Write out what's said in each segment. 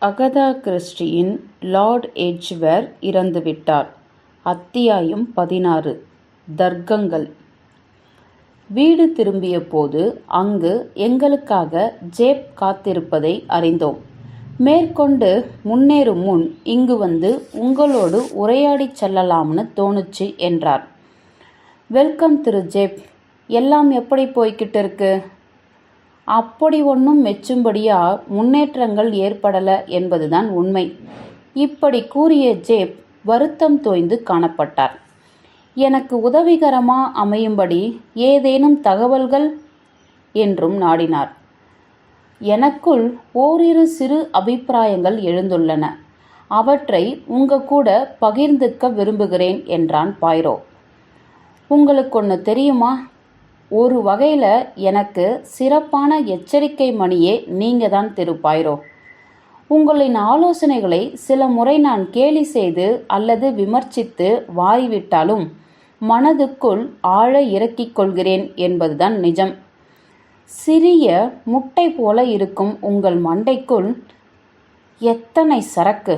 Agatha கிறிஸ்டியின் Lord எட்ஜ்வேர் இறந்துவிட்டார். அத்தியாயம் பதினாறு. தர்க்கங்கள். வீடு திரும்பியபோது அங்கு எங்களுக்காக ஜேப் காத்திருப்பதை அறிந்தோம். மேற்கொண்டு முன்னேறும் முன் இங்கு வந்து உங்களோடு உரையாடிச் செல்லலாம்னு தோணுச்சு என்றார். வெல்கம் திரு ஜேப். எல்லாம் எப்படி போய்கிட்டு இருக்கு? அப்படி ஒன்றும் மெச்சும்படியா முன்னேற்றங்கள் ஏற்படல என்பதுதான் உண்மை. இப்படி கூறிய ஜேப் வருத்தம் தோய்ந்து காணப்பட்டார். எனக்கு உதவிகரமாக அமையும்படி ஏதேனும் தகவல்கள்? என்றும் நாடினார். எனக்குள் ஓரிரு சிறு அபிப்பிராயங்கள் எழுந்துள்ளன. அவற்றை உங்க கூட பகிர்ந்துக்க விரும்புகிறேன் என்றான் பாய்ரோ. உங்களுக்கு ஒன்று தெரியுமா? ஒரு வகையில் எனக்கு சிறப்பான எச்சரிக்கை மணியே நீங்கள் தான் திரு பாய்ரோ உங்களின் ஆலோசனைகளை சில முறை நான் கேலி செய்து அல்லது விமர்சித்து வாரிவிட்டாலும் மனதுக்குள் ஆழ இறக்கிக் கொள்கிறேன் என்பதுதான் நிஜம். சிறிய முட்டை போல இருக்கும் உங்கள் மண்டைக்குள் எத்தனை சரக்கு?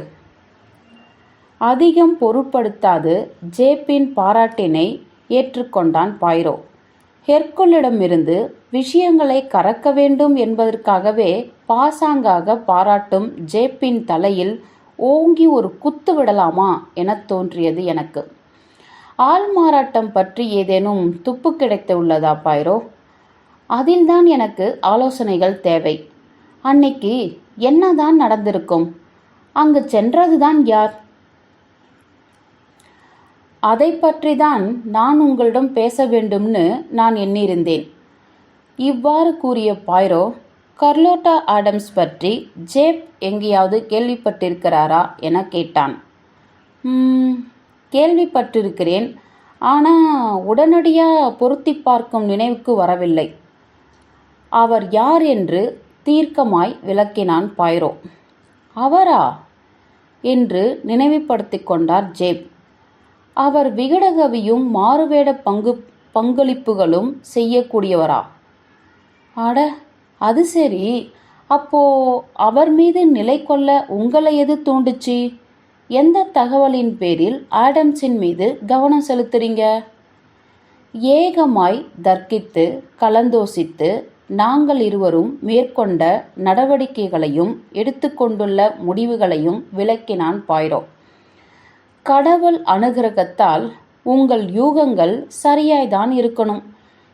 அதிகம் பொருட்படுத்தாது ஜேப்பின் பாராட்டினை ஏற்றுக்கொண்டான் பாய்ரோ. ஹெர்குலிடமிருந்து விஷயங்களை கறக்க வேண்டும் என்பதற்காகவே பாசாங்காக பாராட்டும் ஜேப்பின் தலையில் ஓங்கி ஒரு குத்து விடலாமா என தோன்றியது எனக்கு. ஆள் மாறாட்டம் பற்றி ஏதேனும் துப்பு கிடைத்து உள்ளதா பாயிரோ? அதில்தான் எனக்கு ஆலோசனைகள் தேவை. அன்னைக்கு என்னதான் நடந்திருக்கும்? அங்கு சென்றதுதான் யார்? அதை பற்றி தான் நான் உங்களிடம் பேச வேண்டும்னு நான் எண்ணியிருந்தேன். இவ்வாறு கூறிய பாய்ரோ கர்லோட்டா ஆடம்ஸ் பற்றி ஜேப் எங்கேயாவது கேள்விப்பட்டிருக்கிறாரா என கேட்டான். கேள்விப்பட்டிருக்கிறேன். ஆனால் உடனடியாக பொருத்தி பார்க்கும் நினைவுக்கு வரவில்லை. அவர் யார் என்று தீர்க்கமாய் விளக்கினான் பாய்ரோ. அவரா? என்று நினைவுபடுத்தி கொண்டார் ஜேப். அவர் விகடகவியும் மாறுவேட பங்கு பங்களிப்புகளும் செய்யக்கூடியவரா? அட அது சரி. அப்போ அவர் மீது நிலை கொள்ள உங்களை எது தூண்டுச்சு? எந்த தகவலின் பேரில் ஆடம்ஸின் மீது கவனம் செலுத்துறீங்க? ஏகமாய் தர்க்கித்து கலந்தோசித்து நாங்கள் இருவரும் மேற்கொண்ட நடவடிக்கைகளையும் எடுத்துக்கொண்டுள்ள முடிவுகளையும் விளக்கினான் பாய்ரோ. கடவுள் அனுகிரகத்தால் உங்கள் யூகங்கள் சரியாய்தான் இருக்கணும்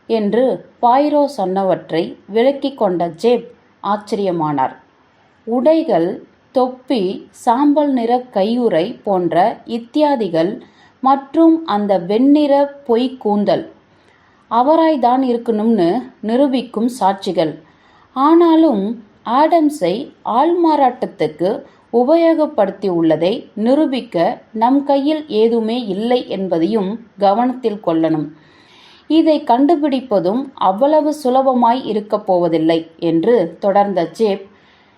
என்று பாய்ரோ சொன்னவற்றை விளக்கி கொண்ட ஜேப் ஆச்சரியமானார். உடைகள் தொப்பி சாம்பல் நிற கையுறை போன்ற இத்தியாதிகள் மற்றும் அந்த வெண்ணிற பொய் கூந்தல் அவராய்தான் இருக்கணும்னு நிரூபிக்கும் சாட்சிகள். ஆனாலும் ஆடம்ஸை ஆள்மாறாட்டத்துக்கு உபயோகப்படுத்தி உள்ளதை நிரூபிக்க நம் கையில் ஏதுமே இல்லை என்பதையும் கவனத்தில் கொள்ளணும். இதை கண்டுபிடிப்பதும் அவ்வளவு சுலபமாய் இருக்கப் போவதில்லை என்று தொடர்ந்த ஜேப்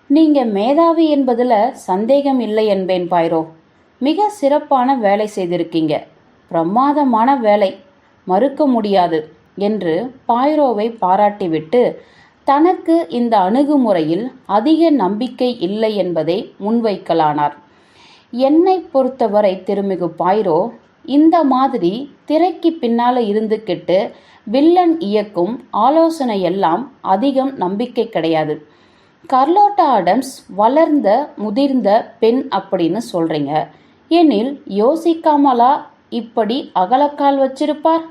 நீங்க மேதாவி என்பதில் சந்தேகம் இல்லை என்பேன் பாய்ரோ. மிக சிறப்பான வேலை செய்திருக்கீங்க. பிரமாதமான வேலை. மறுக்க முடியாது என்று பாய்ரோவை பாராட்டிவிட்டு தனக்கு இந்த அணுகுமுறையில் அதிக நம்பிக்கை இல்லை என்பதை முன்வைக்கலானார். என்னை பொறுத்தவரை திருமிகு பாய்ரோ இந்த மாதிரி திரைக்கு பின்னால இருந்துக்கிட்டு வில்லன் இயக்கும் ஆலோசனை எல்லாம் அதிகம் நம்பிக்கை கிடையாது. கர்லோட்டா ஆடம்ஸ் வளர்ந்த முதிர்ந்த பெண் அப்படின்னு சொல்றீங்க. எனில் யோசிக்காமலா இப்படி அகலக்கால் வச்சிருப்பார்?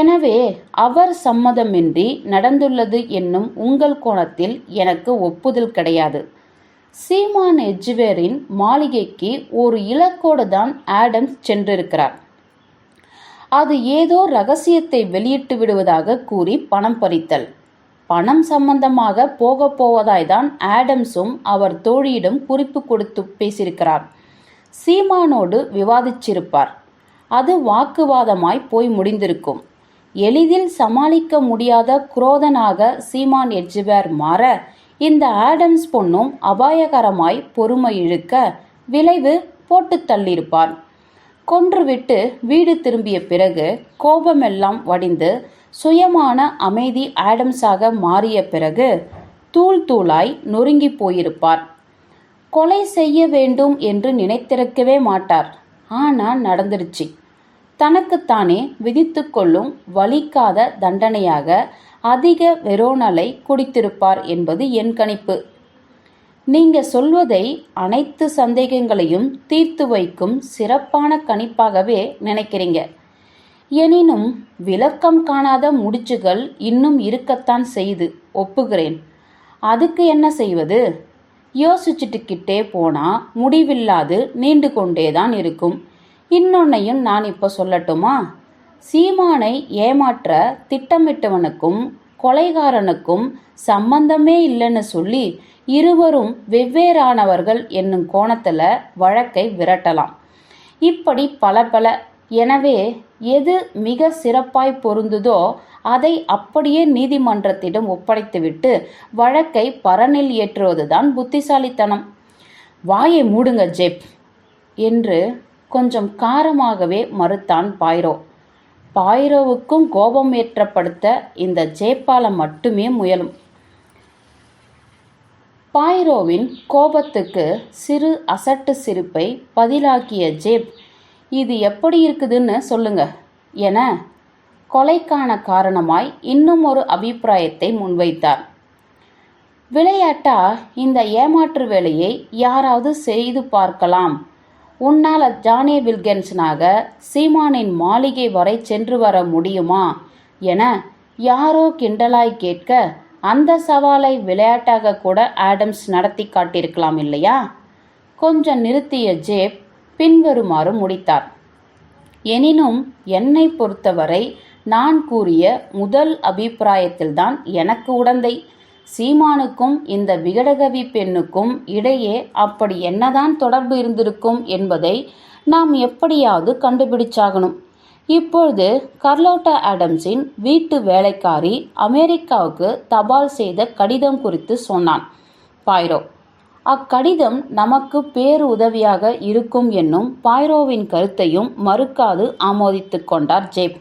எனவே அவர் சம்மதமின்றி நடந்துள்ளது என்னும் உங்கள் கோணத்தில் எனக்கு ஒப்புதல் கிடையாது. சீமான் எஜ்வேரின் மாளிகைக்கு ஒரு இலக்கோடு தான் ஆடம்ஸ் சென்றிருக்கிறார். அது ஏதோ ரகசியத்தை வெளியிட்டு விடுவதாக கூறி பணம் பறித்தல். பணம் சம்பந்தமாக போக போவதாய்தான் ஆடம்ஸும் அவர் தோழியிடம் குறிப்பு கொடுத்து பேசியிருக்கிறார். சீமானோடு விவாதிச்சிருப்பார். அது வாக்குவாதமாய் போய் முடிந்திருக்கும். எளிதில் சமாளிக்க முடியாத குரோதனாக சீமான் எட்ஜிபேர் மாற இந்த ஆடம்ஸ் பொண்ணும் அபாயகரமாய் பொறுமை இழுக்க விளைவு போட்டு தள்ளியிருப்பார் கொன்றுவிட்டு வீடு திரும்பிய பிறகு கோபமெல்லாம் வடிந்து சுயமான அமைதி ஆடம்ஸாக மாறிய பிறகு தூள் தூளாய் நொறுங்கி போயிருப்பார். கொலை செய்ய வேண்டும் என்று நினைத்திருக்கவே மாட்டார். ஆனால் நடந்துருச்சு. தனக்குத்தானே விதித்துக்கொள்ளும் வலிக்காத தண்டனையாக அதிக வெரோனலை குடித்திருப்பார் என்பது என் கணிப்பு. நீங்க சொல்வதை அனைத்து சந்தேகங்களையும் தீர்த்து வைக்கும் சிறப்பான கணிப்பாகவே நினைக்கிறீங்க. எனினும் விளக்கம் காணாத முடிச்சுகள் இன்னும் இருக்கத்தான் செய்து ஒப்புகிறேன். அதுக்கு என்ன செய்வது? யோசிச்சுட்டுக்கிட்டே போனா முடிவில்லாது நீண்டு கொண்டே தான் இருக்கும். இன்னொன்னையும் நான் இப்போ சொல்லட்டுமா? சீமானை ஏமாற்ற திட்டமிட்டவனுக்கும் கொலைகாரனுக்கும் சம்பந்தமே இல்லைன்னு சொல்லி இருவரும் வெவ்வேறானவர்கள் என்னும் கோணத்தில் வழக்கை விரட்டலாம். இப்படி பல பல. எனவே எது மிக சிறப்பாய் பொருந்துதோ அதை அப்படியே நீதிமன்றத்திடம் ஒப்படைத்துவிட்டு வழக்கை பரனில் ஏற்றுவதுதான் புத்திசாலித்தனம். வாயை மூடுங்க ஜெப்! என்று கொஞ்சம் காரமாகவே மறுத்தான் பாய்ரோ. பாய்ரோவுக்கும் கோபம் ஏற்றப்படுத்த இந்த ஜெயப்பால மட்டுமே முயலும். பாய்ரோவின் கோபத்துக்கு சிறு அசட்டு சிரிப்பை பதிலாக்கிய ஜேப் இது எப்படி இருக்குதுன்னு சொல்லுங்க என கொலைக்கான காரணமாய் இன்னும் ஒரு அபிப்பிராயத்தை முன்வைத்தார். விளையாட்டா இந்த ஏமாற்று வேலையை யாராவது செய்து பார்க்கலாம். உன்னால் ஜானே வில்கன்ஸனாக சீமானின் மாளிகை வரை சென்று வர முடியுமா? என யாரோ கிண்டலாய் கேட்க அந்த சவாலை விளையாட்டாக கூட ஆடம்ஸ் நடத்தி காட்டியிருக்கலாம் இல்லையா? கொஞ்சம் நிறுத்திய ஜேப் பின்வருமாறு முடித்தார். எனினும் என்னை பொறுத்தவரை நான் கூறிய முதல் அபிப்பிராயத்தில்தான் எனக்கு உடந்தை. சீமானுக்கும் இந்த விகடகவி பெண்ணுக்கும் இடையே அப்படி என்னதான் தொடர்பு இருந்திருக்கும் என்பதை நாம் எப்படியாவது கண்டுபிடிச்சாகணும். இப்பொழுது கர்லோட்டா ஆடம்ஸின் வீட்டு வேலைக்காரி அமெரிக்காவுக்கு தபால் செய்த கடிதம் குறித்து சொன்னான். பாய்ரோ அக்கடிதம் நமக்கு பேரு உதவியாக இருக்கும் என்னும் பாய்ரோவின் கருத்தையும் மறுக்காது ஆமோதித்து கொண்டார் ஜேப்.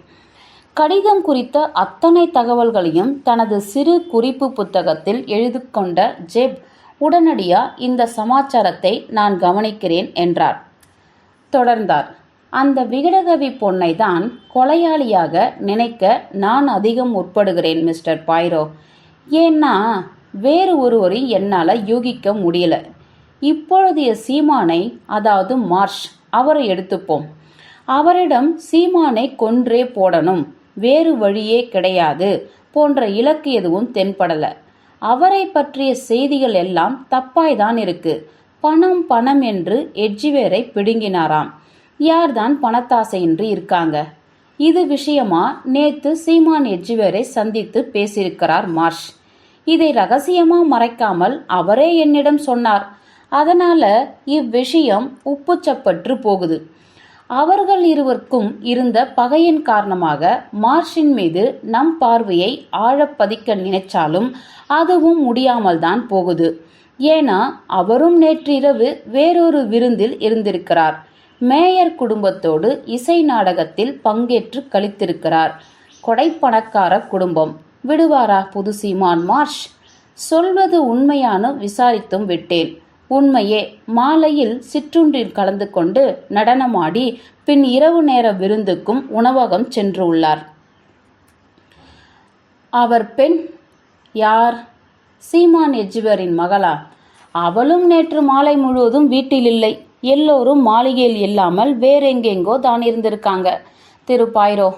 கடிதம் குறித்த அத்தனை தகவல்களையும் தனது சிறு குறிப்பு புத்தகத்தில் எழுதிக்கொண்ட ஜெப் உடனடியா இந்த சமாச்சாரத்தை நான் கவனிக்கிறேன் என்றார். தொடர்ந்தார். அந்த விகடகவி பொண்ணை தான் கொலையாளியாக நினைக்க நான் அதிகம் உட்படுகிறேன் மிஸ்டர் பாய்ரோ ஏன்னா வேறு ஒருவரை என்னால் யூகிக்க முடியல. இப்பொழுதைய சீமானை அதாவது மார்ஷ் அவரை எடுத்துப்போம். அவரிடம் சீமானை கொன்றே போடணும். வேறு வழியே கிடையாது போன்ற இலக்கு எதுவும் தென்படல. அவரை பற்றிய செய்திகள் எல்லாம் தப்பாய்தான் இருக்கு. பணம் பணம் என்று எட்ஜிவேரை பிடுங்கினாராம். யார்தான் பணத்தாசையின்றி இருக்காங்க? இது விஷயமா? நேத்து சீமான் எட்ஜிவேரை சந்தித்து பேசியிருக்கிறார் மார்ஷ். இதை ரகசியமா மறைக்காமல் அவரே என்னிடம் சொன்னார். அதனால இவ்விஷயம் உப்புச்சப்பற்று போகுது. அவர்கள் இருவருக்கும் இருந்த பகையின் காரணமாக மார்ஷின் மீது நம் பார்வையை ஆழப்பதிக்க நினைச்சாலும் அதுவும் முடியாமல் தான் போகுது. ஏன்னா அவரும் நேற்றிரவு வேறொரு விருந்தில் இருந்திருக்கிறார். மேயர் குடும்பத்தோடு இசை நாடகத்தில் பங்கேற்று கழித்திருக்கிறார் கொடைப்பணக்கார குடும்பம். விடுவாரா புது சீமான் மார்ஷ்? சொல்வது உண்மையான விசாரித்தும் விட்டேன். உண்மையே மாலையில் சிற்றுண்டில் கலந்து கொண்டு நடனமாடி பின் இரவு நேர விருந்துக்கும் உணவகம் சென்றுள்ளார். அவர் பெண் யார்? சீமான் எஜுவரின் மகளா? அவளும் நேற்று மாலை முழுவதும் வீட்டில் இல்லை எல்லோரும் மாளிகையில் இல்லாமல் வேறெங்கெங்கோ தான் இருந்திருக்காங்க. திரு. பாய்ரோ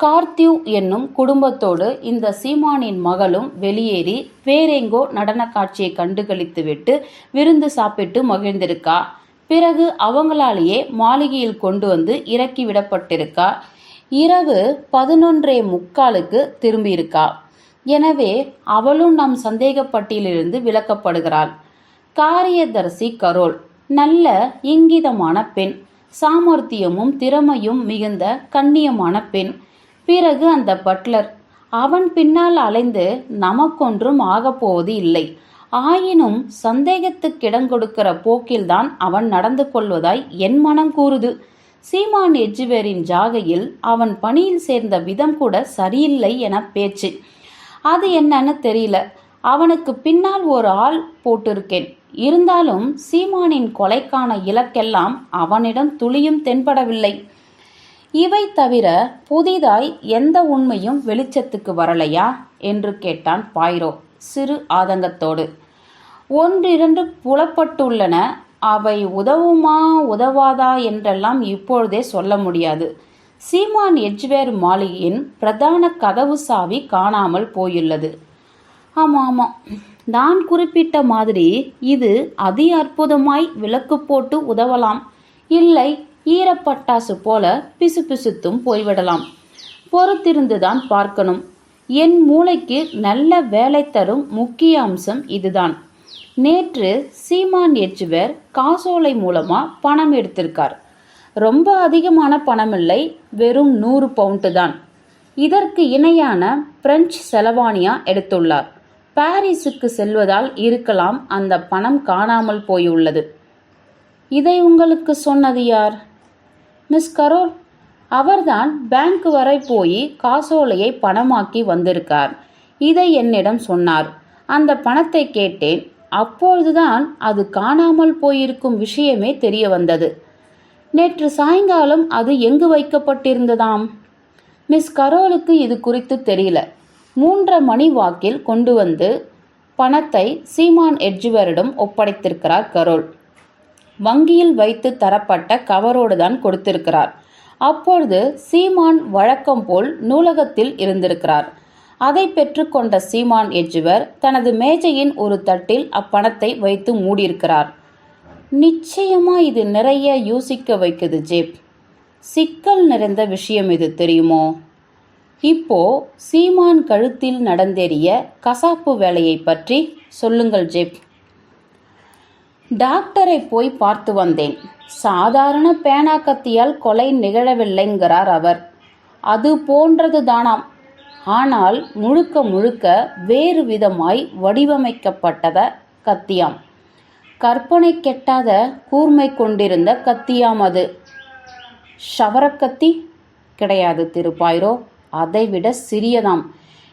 கார்த்திவ் என்னும் குடும்பத்தோடு இந்த சீமானின் மகளும் வெளியேறி வேறெங்கோ நடன காட்சியை கண்டுகளித்துவிட்டு விருந்து சாப்பிட்டு மகிழ்ந்திருக்கா. பிறகு அவங்களாலேயே மாளிகையில் கொண்டு வந்து இறக்கி விடப்பட்டிருக்கா. இரவு பதினொன்றே முக்காலுக்கு திரும்பியிருக்கா. எனவே அவளும் நம் சந்தேகப்பட்டியலிருந்து விலக்கப்படுகிறாள். காரியதர்சி கரோல் நல்ல இங்கிதமான பெண் சாமர்த்தியமும் திறமையும் மிகுந்த கண்ணியமான பெண் பிறகு அந்த பட்லர் அவன் பின்னால் அலைந்து நமக்கொன்றும் ஆகப்போவது இல்லை. ஆயினும் சந்தேகத்துக்கிடங்கொடுக்கிற போக்கில்தான் அவன் நடந்து கொள்வதாய் என் மனம் கூறுது. சீமான் எஜ்ஜுவேரின் ஜாகையில் அவன் பணியில் சேர்ந்த விதம் கூட சரியில்லை என பேச்சு. அது என்னன்னு தெரியல. அவனுக்கு பின்னால் ஒரு ஆள் போட்டிருக்கேன். இருந்தாலும் சீமானின் கொலைக்கான இலக்கெல்லாம் அவனிடம் துளியும் தென்படவில்லை. இவை தவிர புதிதாய் எந்த உண்மையும் வெளிச்சத்துக்கு வரலையா? என்று கேட்டான் பாய்ரோ சிறு ஆதங்கத்தோடு. ஒன்றிரண்டு புலப்பட்டுள்ளன அவை உதவுமா உதவாதா என்றெல்லாம் இப்பொழுதே சொல்ல முடியாது. சீமான் எஜ்வேர் மாளிகையின் பிரதான கதவு சாவி காணாமல் போயுள்ளது. ஆமாம் ஆமாம் நான் குறிப்பிட்ட மாதிரி இது அதி அற்புதமாய் விளக்கு போட்டு உதவலாம். இல்லை ஈரப்பட்டாசு போல பிசுபிசுத்தும் போய்விடலாம். பொறுத்திருந்துதான் பார்க்கணும். என் மூளைக்கு நல்ல வேலை தரும் முக்கிய அம்சம் இதுதான். நேற்று சீமான் எச்சுவர் காசோலை மூலமா பணம் எடுத்திருக்கார். ரொம்ப அதிகமான பணம் இல்லை வெறும் நூறு பவுண்டு தான். இதற்கு இணையான பிரெஞ்சு செலவானியா எடுத்துள்ளார். பாரிஸுக்கு செல்வதால் இருக்கலாம் அந்த பணம் காணாமல் போயுள்ளது. இதை உங்களுக்கு சொன்னது யார்? மிஸ் கரோல் அவர்தான் பேங்க் வரை போய் காசோலையை பணமாக்கி வந்திருக்கார். இதை என்னிடம் சொன்னார். அந்த பணத்தை கேட்டேன். அப்பொழுதுதான் அது காணாமல் போயிருக்கும் விஷயமே தெரிய வந்தது நேற்று சாயங்காலம் அது எங்கு வைக்கப்பட்டிருந்ததாம்? மிஸ் கரோலுக்கு இது குறித்து தெரியல. மூன்றரை மணி வாக்கில் கொண்டு வந்து பணத்தை சீமான் எட்ஜுவரிடம் ஒப்படைத்திருக்கிறார் கரோல். வங்கியில் வைத்து தரப்பட்ட கவரோடு தான் கொடுத்திருக்கிறார். அப்பொழுது சீமான் வழக்கம் போல் நூலகத்தில் இருந்திருக்கிறார். அதை பெற்றுக்கொண்ட சீமான் எஜுவர் தனது மேஜையின் ஒரு தட்டில் அப்பணத்தை வைத்து மூடியிருக்கிறார். நிச்சயமா இது நிறைய யோசிக்க வைக்குது ஜேப். சிக்கல் நிறைந்த விஷயம் இது தெரியுமோ? இப்போ சீமான் கழுத்தில் நடந்தேறிய கசாப்பு வேலையை பற்றி சொல்லுங்கள் ஜேப். டாக்டரை போய் பார்த்து வந்தேன். சாதாரண பேனா கத்தியால் கொலை நிகழவில்லைங்கிறார் அவர். அது போன்றது தானாம் ஆனால் முழுக்க முழுக்க வேறு விதமாய் வடிவமைக்கப்பட்டத கத்தியாம். கற்பனை கெட்டாத கூர்மை கொண்டிருந்த கத்தியாம் அது. ஷவரக்கத்தி கிடையாது திரு பாய்ரோ. அதைவிட சிறியதாம்.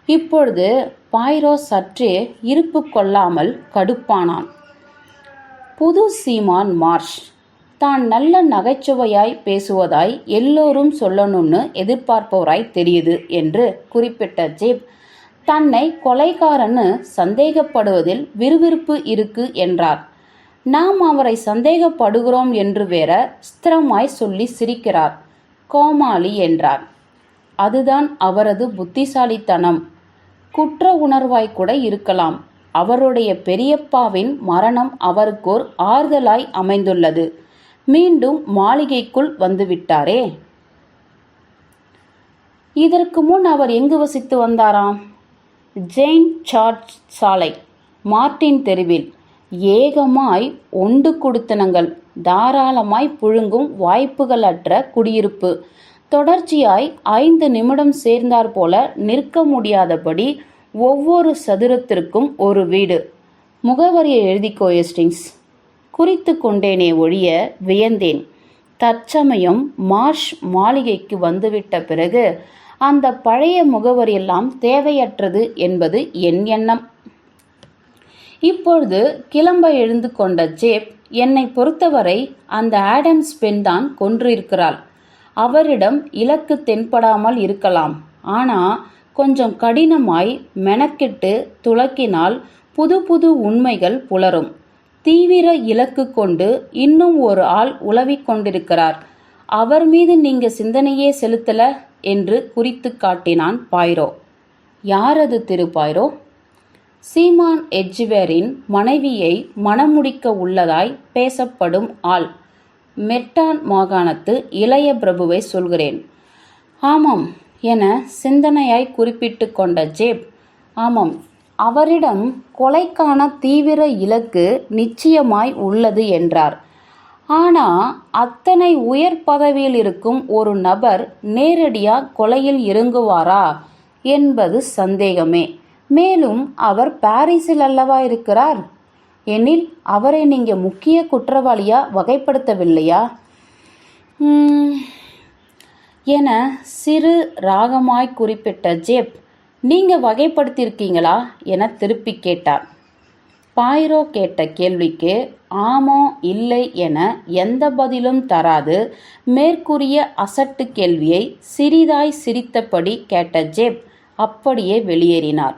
இப்பொழுது பாய்ரோ சற்றே இருப்பு கொள்ளாமல் கடுப்பானான். புது சீமான் மார்ஷ். தான் நல்ல நகைச்சுவையாய் பேசுவதாய் எல்லோரும் சொல்லணும்னு எதிர்பார்ப்பவராய் தெரியுது என்று குறிப்பிட்ட ஜேப். தன்னை கொலைகாரன்னு சந்தேகப்படுவதில் விறுவிறுப்பு இருக்கு என்றார். நாம் அவரை சந்தேகப்படுகிறோம் என்று வேற ஸ்திரமாய் சொல்லி சிரிக்கிறார். கோமாளி என்றார். அதுதான் அவரது புத்திசாலித்தனம். குற்ற உணர்வாய் கூட இருக்கலாம். அவருடைய பெரியப்பாவின் மரணம் அவருக்கோர் ஆறுதலாய் அமைந்துள்ளது. மீண்டும் மாளிகைக்குள் வந்துவிட்டாரே? இதற்கு முன் அவர் எங்கு வசித்து வந்தாராம்? ஜெயின் சார்ஜ் சாலை மார்டின் தெருவில். ஏகமாய் ஒண்டு கொடுத்தனங்கள் தாராளமாய் புழுங்கும் வாய்ப்புகளற்ற குடியிருப்பு. தொடர்ச்சியாய் ஐந்து நிமிடம் சேர்ந்தாற்போல நிற்க முடியாதபடி ஒவ்வொரு சதுரத்திற்கும் ஒரு வீடு. முகவரியை எழுதிக்கோ எஸ்டிங்ஸ் குறித்து கொண்டேனே ஒழிய வியந்தேன். தற்சமயம் மார்ஷ் மாளிகைக்கு வந்துவிட்ட பிறகு அந்த பழைய முகவரியெல்லாம் தேவையற்றது என்பது என் எண்ணம். இப்பொழுது கிளம்ப எழுந்து கொண்ட ஜேப் என்னை பொறுத்தவரை அந்த ஆடம்ஸ் பெண் தான் கொன்றிருக்கிறாள். அவரிடம் இலக்கு தென்படாமல் இருக்கலாம். ஆனால் கொஞ்சம் கடினமாய் மெனக்கிட்டு துளக்கினால் புது புது உண்மைகள் புலரும். தீவிர இலக்கு கொண்டு இன்னும் ஒரு ஆள் உளவிக் கொண்டிருக்கிறார். அவர் மீது நீங்க சிந்தனையே செலுத்தல? என்று குறித்து காட்டினான் பாய்ரோ. யாரது திரு பாய்ரோ? சீமான் எட்ஜ்வேரின் மனைவியை மணமுடிக்க உள்ளதாய் பேசப்படும் ஆள். மெர்டான் மாகாணத்து இளைய பிரபுவை சொல்கிறேன். ஆமாம் என சிந்தனையாய் குறிப்பிட்டு கொண்ட ஜேப் ஆமாம் அவரிடம் கொலைக்கான தீவிர இலக்கு நிச்சயமாய் உள்ளது என்றார். ஆனா அத்தனை உயர் பதவியில் இருக்கும் ஒரு நபர் நேரடியா கொலையில் இறங்குவாரா என்பது சந்தேகமே. மேலும் அவர் பாரிஸில் அல்லவா இருக்கிறார்? எனில் அவரை நீங்க முக்கிய குற்றவாளியா வகைப்படுத்தவில்லையா? என சிறு ராகமாய் குறிப்பிட்ட ஜேப் நீங்க வகைப்படுத்தியிருக்கீங்களா? என திருப்பி கேட்டார். பாயிரோ கேட்ட கேள்விக்கு ஆமோ இல்லை என எந்த பதிலும் தராது மேற்கூறிய அசட்டு கேள்வியை சிறிதாய் சிரித்தபடி கேட்ட ஜேப் அப்படியே வெளியேறினார்.